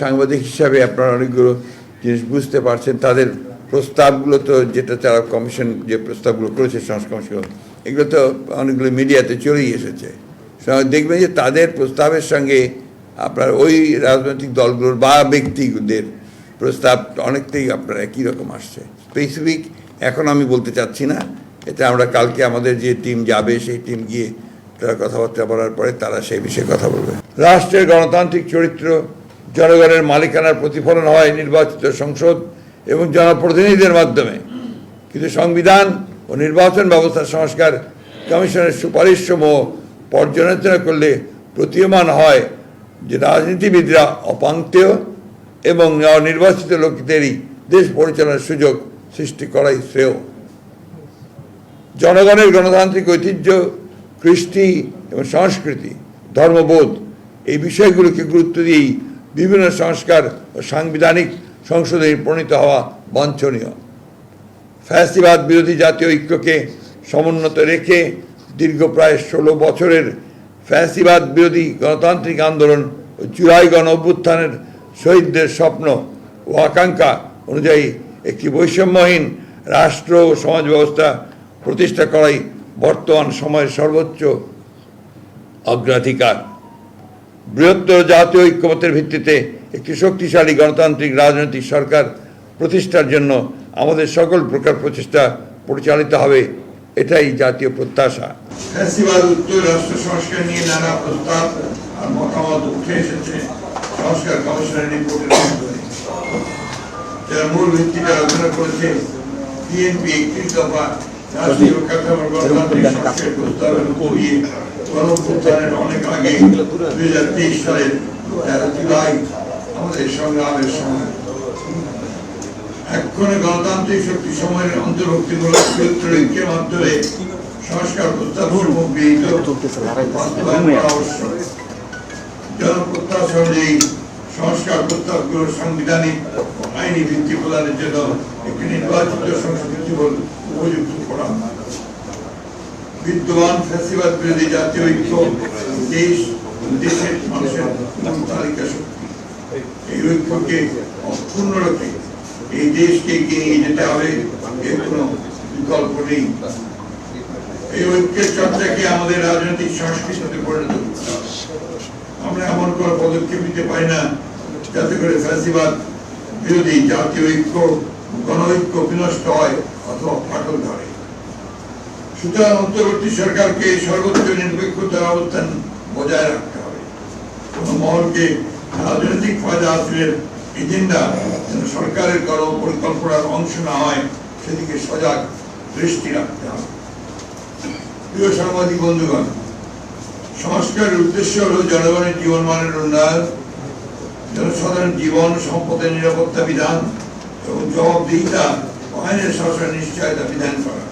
সাংবাদিক হিসাবে আপনারা অনেকগুলো জিনিস বুঝতে পারছেন। তাদের প্রস্তাবগুলো তো যেটা তারা কমিশন যে প্রস্তাবগুলো করেছে, সংস্কার এগুলো তো অনেকগুলো মিডিয়াতে চলেই এসেছে। দেখবেন যে তাদের প্রস্তাবের সঙ্গে আপনার ওই রাজনৈতিক দলগুলোর বা ব্যক্তিদের প্রস্তাব অনেকটাই আপনার একই রকম আসছে। স্পেসিফিক এখন আমি বলতে চাচ্ছি না। এটা আমরা কালকে আমাদের যে টিম যাবে, সেই টিম গিয়ে তারা কথাবার্তা বলার পরে তারা সেই বিষয়ে কথা বলবে। রাষ্ট্রের গণতান্ত্রিক চরিত্র জনগণের মালিকানার প্রতিফলন হয় নির্বাচিত সংসদ এবং জনপ্রতিনিধিদের মাধ্যমে। কিন্তু সংবিধান ও নির্বাচন ব্যবস্থার সংস্কার কমিশনের সুপারিশ সমূহ পর্যালোচনা করলে প্রতীয়মান হয় যে রাজনীতিবিদরা অপাঙ্ক্তেয় এবং নির্বাচিত লোকদেরই দেশ পরিচালনার সুযোগ সৃষ্টি করাই শ্রেয়। জনগণের গণতান্ত্রিক ঐতিহ্য, কৃষ্টি এবং সংস্কৃতি, ধর্মবোধ এই বিষয়গুলোকে গুরুত্ব দিয়েই বিভিন্ন সংস্কার ও সাংবিধানিক সংসদে প্রণীত হওয়া বাঞ্ছনীয় ফ্যাসিবাদ বিরোধী জাতীয় ঐক্যকে সমুন্নত রেখে দীর্ঘ প্রায় ষোলো বছরের ফ্যাসিবাদ বিরোধী গণতান্ত্রিক আন্দোলন ও জুলাই গণ অভ্যুত্থানের শহীদদের স্বপ্ন ও আকাঙ্ক্ষা অনুযায়ী একটি বৈষম্যহীন রাষ্ট্র ও সমাজ ব্যবস্থা প্রতিষ্ঠা করাই বর্তমান সময়ের সর্বোচ্চ অগ্রাধিকার। বৃহত্তর জাতীয় ঐক্যমতের ভিত্তিতে একটি শক্তিশালী গণতান্ত্রিক রাজনৈতিক সরকার প্রতিষ্ঠার জন্য আমাদের সকল প্রকার প্রচেষ্টা পরিচালিত হবে, এটাই জাতীয় প্রত্যাশা। উত্তর সংস্কার নিয়ে নানা প্রস্তাব মতামত উঠে কমিশনের রিপোর্টের মূল ভিত্তিটা আলোচনা করেছে বিএনপি একত্রিশ দফা গণতান্ত্রিক সংস্কারের প্রস্তাবের অনেক আগে দুই হাজার তেইশ সালের তেরো জুলাই আমাদের সংগ্রামের সময় এক্ষণে গণতান্ত্রিক শক্তি সময়ের অন্তর্ভুক্তিমূলক মাধ্যমে সংস্কার প্রস্তাব সমূহ গৃহীত জনপ্রত্যাশা অনুযায়ী সংস্কার প্রস্তাবগুলো সাংবিধানিক আইনি ভিত্তি প্রদানের জন্য নির্বাচিত সংসদ জীবন উপযুক্ত করা বিদ্যমান ফ্যাসিবাদ বিরোধী জাতীয় ঐক্য দেশ দেশের মানুষের তালিকা শক্তি এই ঐক্যকে অক্ষুণ্ণ রেখে এই দেশকে এগিয়ে যেতে হবে এর কোনো বিকল্প নেই এই ঐক্যের চর্চাকে আমাদের রাজনৈতিক সংস্কৃতিতে পরিণত আমরা এমন কোনো পদক্ষেপ নিতে পারি না, যাতে করে ফ্যাসিবাদ বিরোধী জাতীয় ঐক্য গণঐক্য বিনষ্ট হয় অথবা ফাটল ধরে। সুতরাং অন্তর্বর্তী সরকারকে সর্বোচ্চ নিরপেক্ষতার অবস্থান বজায় রাখতে হবে। কোন মহলকে রাজনৈতিক ফায়দা হাসিলের এজেন্ডা যেন সরকারের কর্ম পরিকল্পনার অংশ না হয়, সেদিকে সজাগ দৃষ্টি রাখতে হবে। প্রিয় সাংবাদিক বন্ধুগণ, সংস্কারের উদ্দেশ্য হল জনগণের জীবনমানের উন্নয়ন জনসাধারণ জীবন সম্পদের নিরাপত্তা বিধান এবং জবাবদিহিতা আইনের শাসন নিশ্চয়তা বিধান করা।